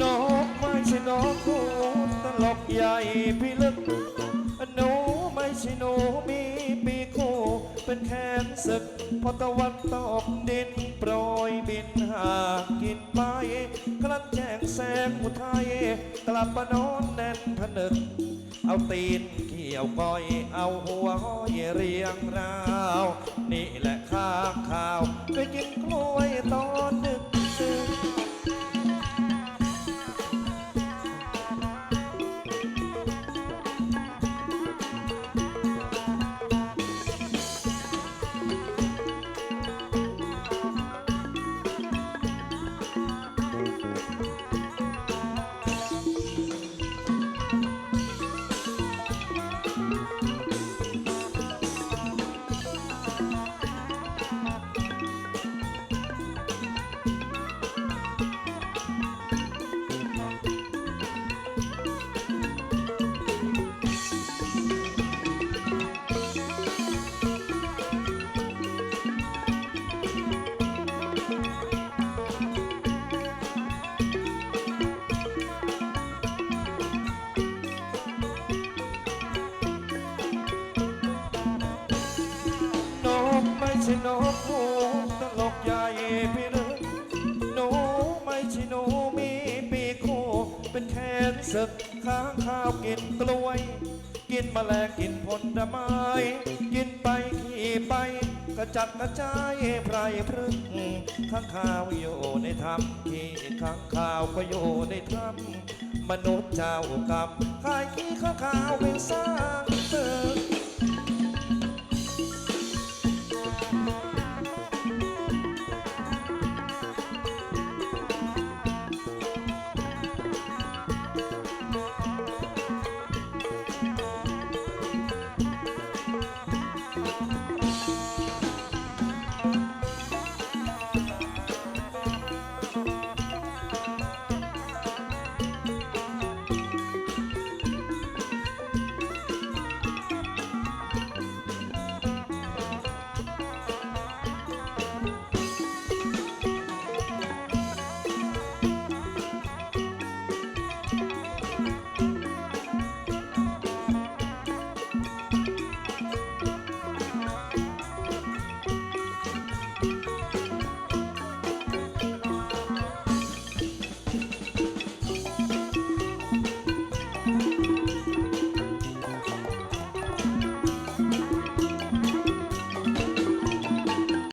นกไม่ใช่นกคูตลกใหญ่พี่ลึกหนูไม่ใช่หนูมีปีกคู่เป็นแขนศึกพอตะวันตกดินโปรยบินหากินไปกลัดแจงแสงอุทัยกลับมานอนแน่นผนึก เอาตีนเขี่ยวก้อยเอาหัวห้อยเรียงราว นี่แหละ ข้าวไปกินกล้วย ช่นหูตลกใหญ่พี่ลึกหนูไม่ใช่หนูมีปีกคู่เป็นแขนศึกข้างข้าวกินกล้วย กินแมลงกินผลไม้ กินไปขี่ไป กระจัดกระจายไพรพรึกข้างข้าวอยู่ในถ้ำที่ข้างข้าวก็อยู่ในถ้ำมนุษย์เจ้ากรรมขายขี้ข้างข้าวเป็นสร้างตึก